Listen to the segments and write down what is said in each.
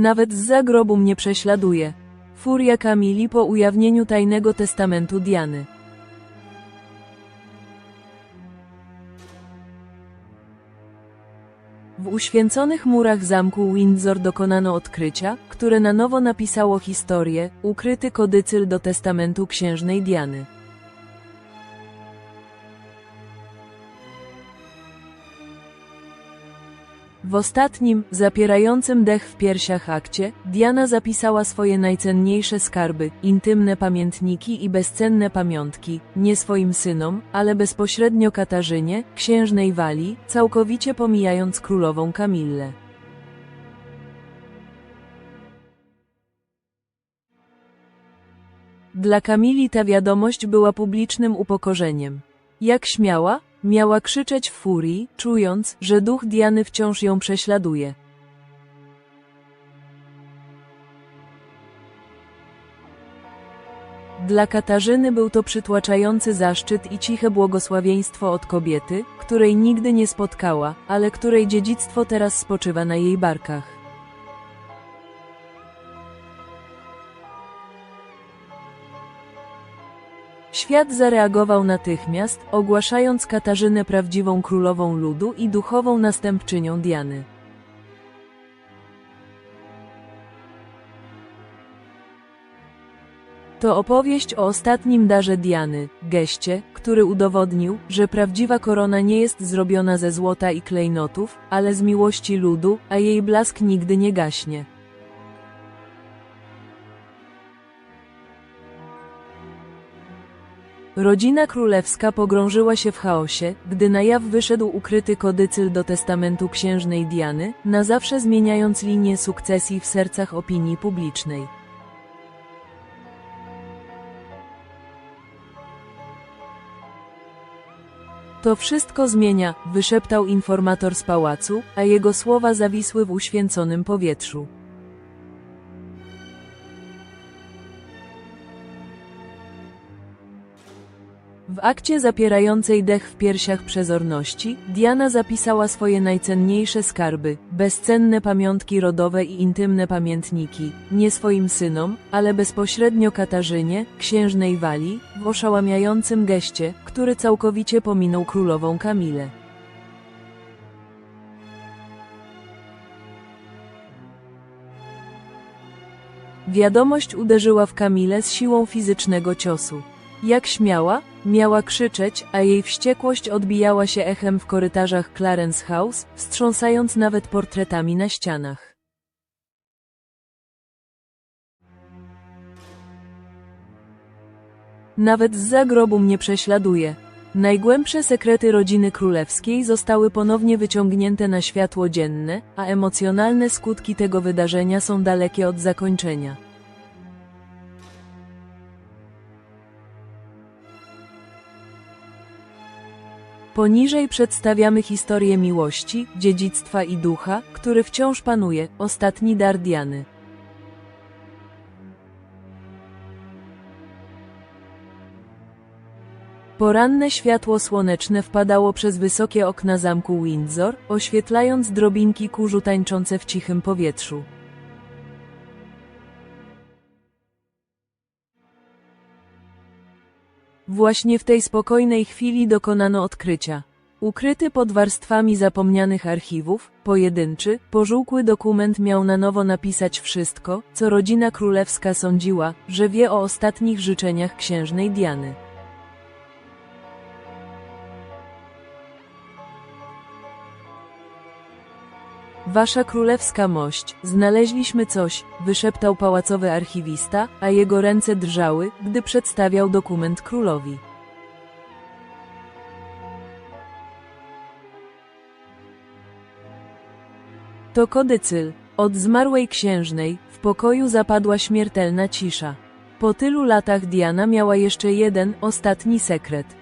Nawet z zagrobu mnie prześladuje. Furia Kamili po ujawnieniu tajnego testamentu Diany. W uświęconych murach zamku Windsor dokonano odkrycia, które na nowo napisało historię, ukryty kodycyl do testamentu księżnej Diany. W ostatnim, zapierającym dech w piersiach akcie, Diana zapisała swoje najcenniejsze skarby, intymne pamiętniki i bezcenne pamiątki, nie swoim synom, ale bezpośrednio Katarzynie, księżnej Walii, całkowicie pomijając królową Kamillę. Dla Kamili ta wiadomość była publicznym upokorzeniem. Jak śmiała, miała krzyczeć w furii, czując, że duch Diany wciąż ją prześladuje. Dla Katarzyny był to przytłaczający zaszczyt i ciche błogosławieństwo od kobiety, której nigdy nie spotkała, ale której dziedzictwo teraz spoczywa na jej barkach. Świat zareagował natychmiast, ogłaszając Katarzynę prawdziwą królową ludu i duchową następczynią Diany. To opowieść o ostatnim darze Diany, geście, który udowodnił, że prawdziwa korona nie jest zrobiona ze złota i klejnotów, ale z miłości ludu, a jej blask nigdy nie gaśnie. Rodzina królewska pogrążyła się w chaosie, gdy na jaw wyszedł ukryty kodycyl do testamentu księżnej Diany, na zawsze zmieniając linię sukcesji w sercach opinii publicznej. To wszystko zmienia, wyszeptał informator z pałacu, a jego słowa zawisły w uświęconym powietrzu. Akcie zapierającej dech w piersiach przezorności, Diana zapisała swoje najcenniejsze skarby, bezcenne pamiątki rodowe i intymne pamiętniki, nie swoim synom, ale bezpośrednio Katarzynie, księżnej Walii, w oszałamiającym geście, który całkowicie pominął królową Kamilę. Wiadomość uderzyła w Kamilę z siłą fizycznego ciosu. Jak śmiała, miała krzyczeć, a jej wściekłość odbijała się echem w korytarzach Clarence House, wstrząsając nawet portretami na ścianach. Nawet z zagrobu mnie prześladuje. Najgłębsze sekrety rodziny królewskiej zostały ponownie wyciągnięte na światło dzienne, a emocjonalne skutki tego wydarzenia są dalekie od zakończenia. Poniżej przedstawiamy historię miłości, dziedzictwa i ducha, który wciąż panuje, ostatni dar Diany. Poranne światło słoneczne wpadało przez wysokie okna zamku Windsor, oświetlając drobinki kurzu tańczące w cichym powietrzu. Właśnie w tej spokojnej chwili dokonano odkrycia. Ukryty pod warstwami zapomnianych archiwów, pojedynczy, pożółkły dokument miał na nowo napisać wszystko, co rodzina królewska sądziła, że wie o ostatnich życzeniach księżnej Diany. Wasza królewska mość, znaleźliśmy coś, wyszeptał pałacowy archiwista, a jego ręce drżały, gdy przedstawiał dokument królowi. To kodycyl. Od zmarłej księżnej, w pokoju zapadła śmiertelna cisza. Po tylu latach Diana miała jeszcze jeden, ostatni sekret.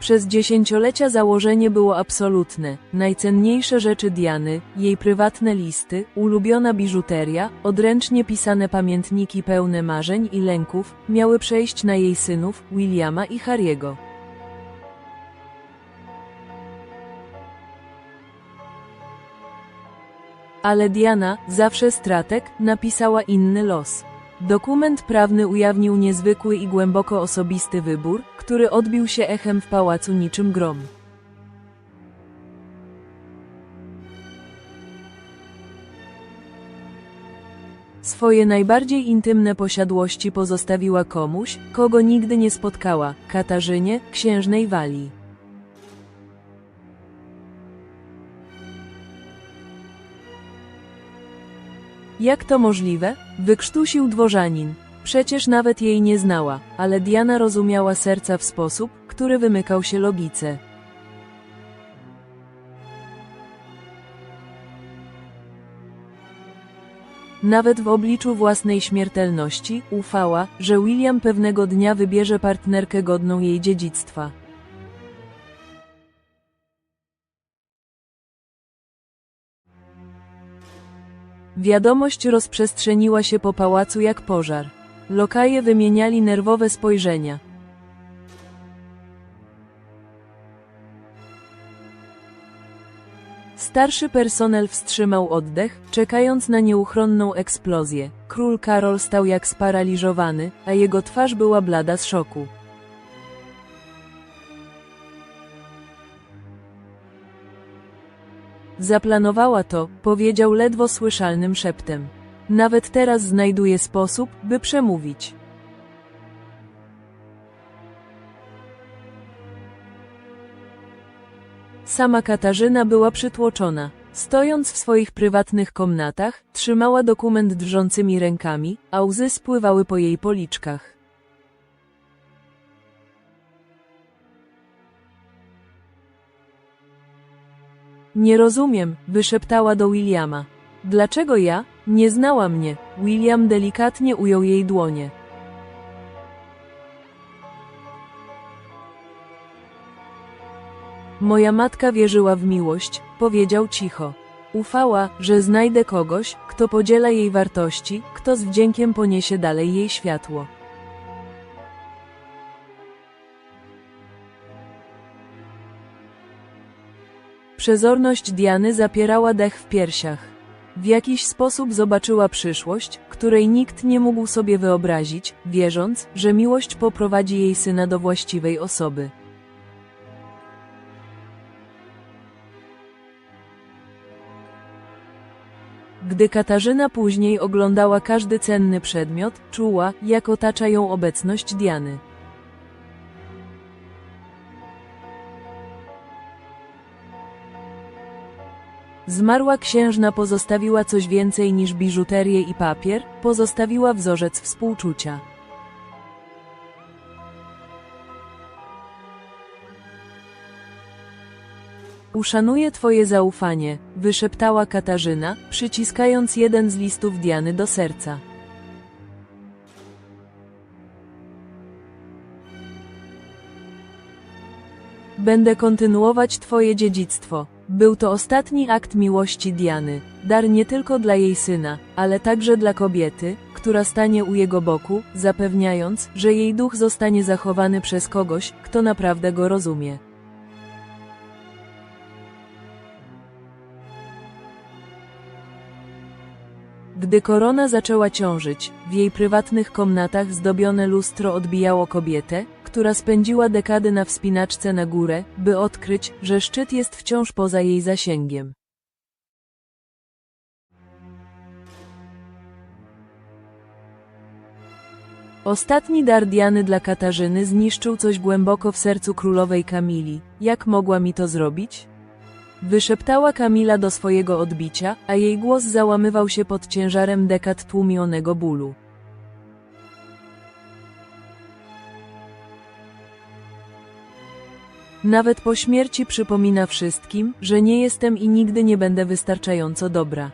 Przez dziesięciolecia założenie było absolutne. Najcenniejsze rzeczy Diany, jej prywatne listy, ulubiona biżuteria, odręcznie pisane pamiętniki pełne marzeń i lęków, miały przejść na jej synów, Williama i Harry'ego. Ale Diana, zawsze stratek, napisała inny los. Dokument prawny ujawnił niezwykły i głęboko osobisty wybór, który odbił się echem w pałacu niczym grom. Swoje najbardziej intymne posiadłości pozostawiła komuś, kogo nigdy nie spotkała Katarzynie, księżnej Walii. Jak to możliwe? Wykrztusił dworzanin. Przecież nawet jej nie znała, ale Diana rozumiała serca w sposób, który wymykał się logice. Nawet w obliczu własnej śmiertelności ufała, że William pewnego dnia wybierze partnerkę godną jej dziedzictwa. Wiadomość rozprzestrzeniła się po pałacu jak pożar. Lokaje wymieniali nerwowe spojrzenia. Starszy personel wstrzymał oddech, czekając na nieuchronną eksplozję. Król Karol stał jak sparaliżowany, a jego twarz była blada z szoku. Zaplanowała to, powiedział ledwo słyszalnym szeptem. Nawet teraz znajduje sposób, by przemówić. Sama Katarzyna była przytłoczona. Stojąc w swoich prywatnych komnatach, trzymała dokument drżącymi rękami, a łzy spływały po jej policzkach. Nie rozumiem, wyszeptała do Williama. Dlaczego ja? Nie znała mnie. William delikatnie ujął jej dłonie. Moja matka wierzyła w miłość, powiedział cicho. Ufała, że znajdę kogoś, kto podziela jej wartości, kto z wdziękiem poniesie dalej jej światło. Przezorność Diany zapierała dech w piersiach. W jakiś sposób zobaczyła przyszłość, której nikt nie mógł sobie wyobrazić, wierząc, że miłość poprowadzi jej syna do właściwej osoby. Gdy Katarzyna później oglądała każdy cenny przedmiot, czuła, jak otacza ją obecność Diany. Zmarła księżna pozostawiła coś więcej niż biżuterię i papier, pozostawiła wzorzec współczucia. Uszanuję twoje zaufanie, wyszeptała Katarzyna, przyciskając jeden z listów Diany do serca. Będę kontynuować twoje dziedzictwo. Był to ostatni akt miłości Diany, dar nie tylko dla jej syna, ale także dla kobiety, która stanie u jego boku, zapewniając, że jej duch zostanie zachowany przez kogoś, kto naprawdę go rozumie. Gdy korona zaczęła ciążyć, w jej prywatnych komnatach zdobione lustro odbijało kobietę, która spędziła dekady na wspinaczce na górę, by odkryć, że szczyt jest wciąż poza jej zasięgiem. Ostatni dar Diany dla Katarzyny zniszczył coś głęboko w sercu królowej Kamili. Jak mogła mi to zrobić? Wyszeptała Kamila do swojego odbicia, a jej głos załamywał się pod ciężarem dekad tłumionego bólu. Nawet po śmierci przypomina wszystkim, że nie jestem i nigdy nie będę wystarczająco dobra.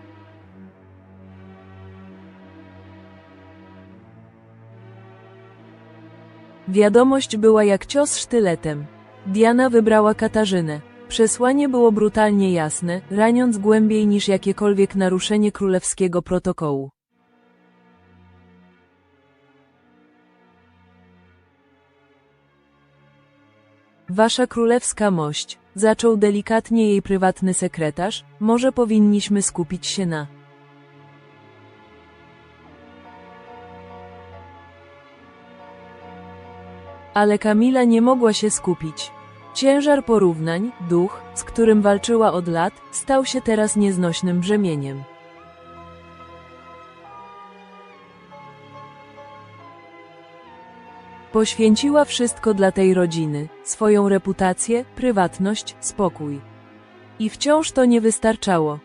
Wiadomość była jak cios sztyletem. Diana wybrała Katarzynę. Przesłanie było brutalnie jasne, raniąc głębiej niż jakiekolwiek naruszenie królewskiego protokołu. Wasza królewska mość, zaczął delikatnie jej prywatny sekretarz, może powinniśmy skupić się na. Ale Kamila nie mogła się skupić. Ciężar porównań, duch, z którym walczyła od lat, stał się teraz nieznośnym brzemieniem. Poświęciła wszystko dla tej rodziny, swoją reputację, prywatność, spokój. I wciąż to nie wystarczało.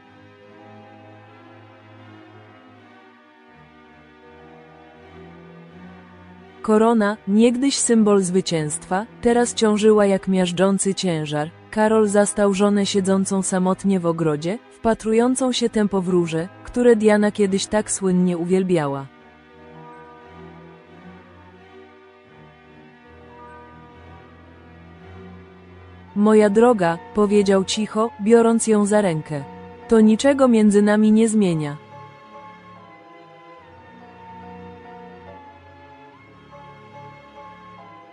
Korona, niegdyś symbol zwycięstwa, teraz ciążyła jak miażdżący ciężar. Karol zastał żonę siedzącą samotnie w ogrodzie, wpatrującą się tempo w róże, które Diana kiedyś tak słynnie uwielbiała. Moja droga, powiedział cicho, biorąc ją za rękę. To niczego między nami nie zmienia.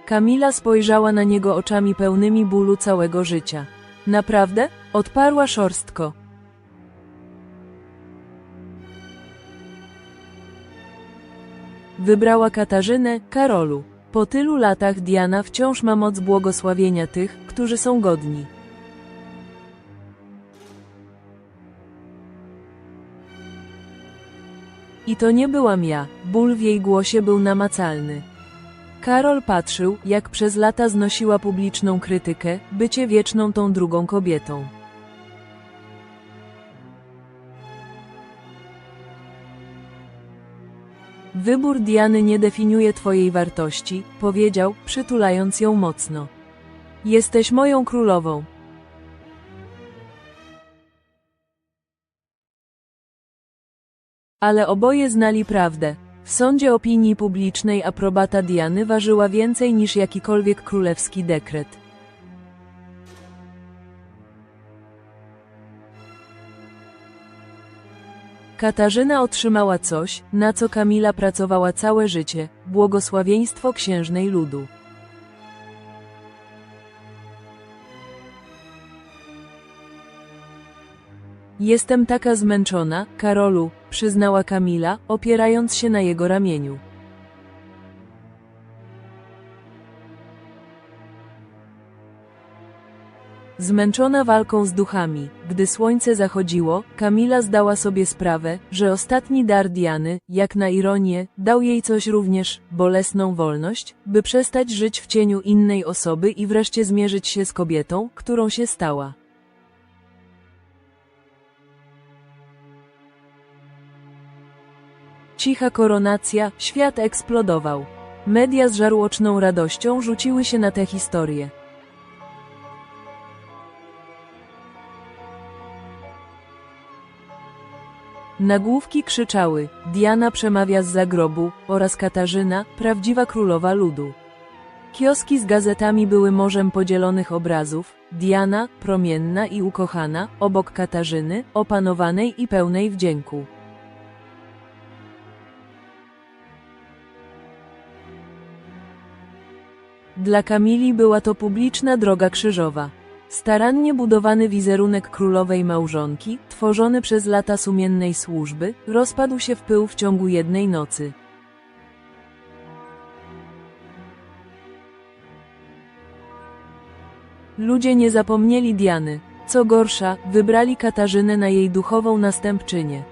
Kamila spojrzała na niego oczami pełnymi bólu całego życia. Naprawdę? Odparła szorstko. Wybrała Katarzynę, Karolu. Po tylu latach Diana wciąż ma moc błogosławienia tych, którzy są godni. I to nie byłam ja, ból w jej głosie był namacalny. Karol patrzył, jak przez lata znosiła publiczną krytykę, bycie wieczną tą drugą kobietą. Wybór Diany nie definiuje twojej wartości, powiedział, przytulając ją mocno. Jesteś moją królową. Ale oboje znali prawdę. W sądzie opinii publicznej aprobata Diany ważyła więcej niż jakikolwiek królewski dekret. Katarzyna otrzymała coś, na co Kamila pracowała całe życie błogosławieństwo księżnej ludu. Jestem taka zmęczona, Karolu, przyznała Kamila, opierając się na jego ramieniu. Zmęczona walką z duchami, gdy słońce zachodziło, Kamila zdała sobie sprawę, że ostatni dar Diany, jak na ironię, dał jej coś również, bolesną wolność, by przestać żyć w cieniu innej osoby i wreszcie zmierzyć się z kobietą, którą się stała. Cicha koronacja, świat eksplodował. Media z żarłoczną radością rzuciły się na tę historię. Nagłówki krzyczały, Diana przemawia z zagrobu, oraz Katarzyna, prawdziwa królowa ludu. Kioski z gazetami były morzem podzielonych obrazów, Diana, promienna i ukochana, obok Katarzyny, opanowanej i pełnej wdzięku. Dla Kamili była to publiczna droga krzyżowa. Starannie budowany wizerunek królowej małżonki, tworzony przez lata sumiennej służby, rozpadł się w pył w ciągu jednej nocy. Ludzie nie zapomnieli Diany. Co gorsza, wybrali Katarzynę na jej duchową następczynię.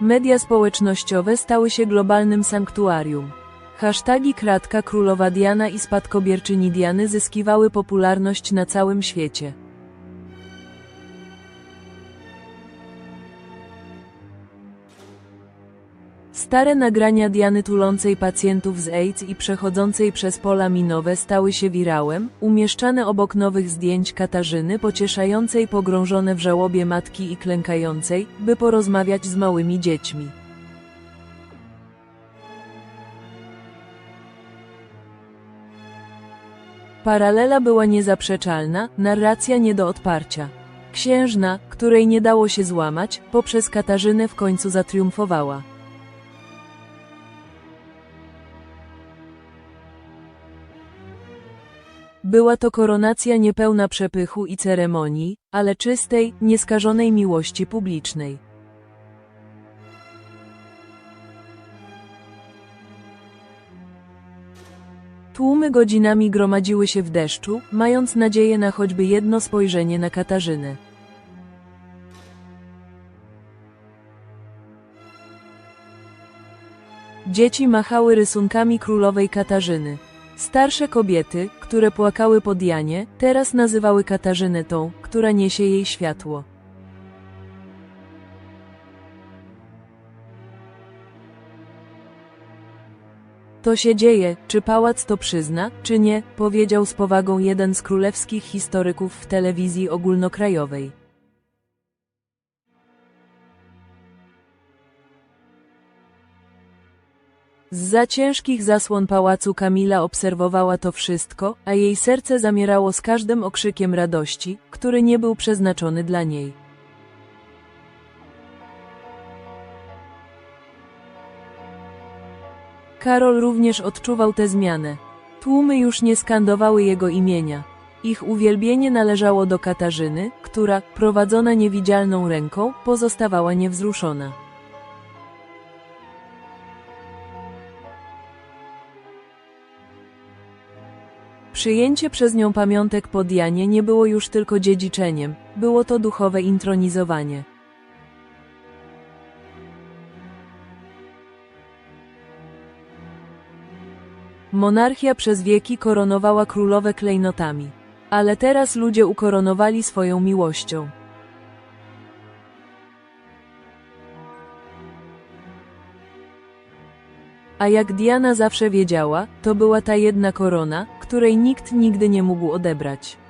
Media społecznościowe stały się globalnym sanktuarium. Hasztagi Kratka Królowa Diana i Spadkobierczyni Diany zyskiwały popularność na całym świecie. Stare nagrania Diany tulącej pacjentów z AIDS i przechodzącej przez pola minowe stały się wirałem, umieszczane obok nowych zdjęć Katarzyny pocieszającej pogrążone w żałobie matki i klękającej, by porozmawiać z małymi dziećmi. Paralela była niezaprzeczalna, narracja nie do odparcia. Księżna, której nie dało się złamać, poprzez Katarzynę w końcu zatriumfowała. Była to koronacja niepełna przepychu i ceremonii, ale czystej, nieskażonej miłości publicznej. Tłumy godzinami gromadziły się w deszczu, mając nadzieję na choćby jedno spojrzenie na Katarzynę. Dzieci machały rysunkami królowej Katarzyny. Starsze kobiety, które płakały po Dianie, teraz nazywały Katarzynę tą, która niesie jej światło. To się dzieje, czy pałac to przyzna, czy nie, powiedział z powagą jeden z królewskich historyków w telewizji ogólnokrajowej. Zza ciężkich zasłon pałacu Kamila obserwowała to wszystko, a jej serce zamierało z każdym okrzykiem radości, który nie był przeznaczony dla niej. Karol również odczuwał tę zmianę. Tłumy już nie skandowały jego imienia. Ich uwielbienie należało do Katarzyny, która, prowadzona niewidzialną ręką, pozostawała niewzruszona. Przyjęcie przez nią pamiątek po Dianie nie było już tylko dziedziczeniem, było to duchowe intronizowanie. Monarchia przez wieki koronowała królowe klejnotami. Ale teraz ludzie ukoronowali swoją miłością. A jak Diana zawsze wiedziała, to była ta jedna korona, której nikt nigdy nie mógł odebrać.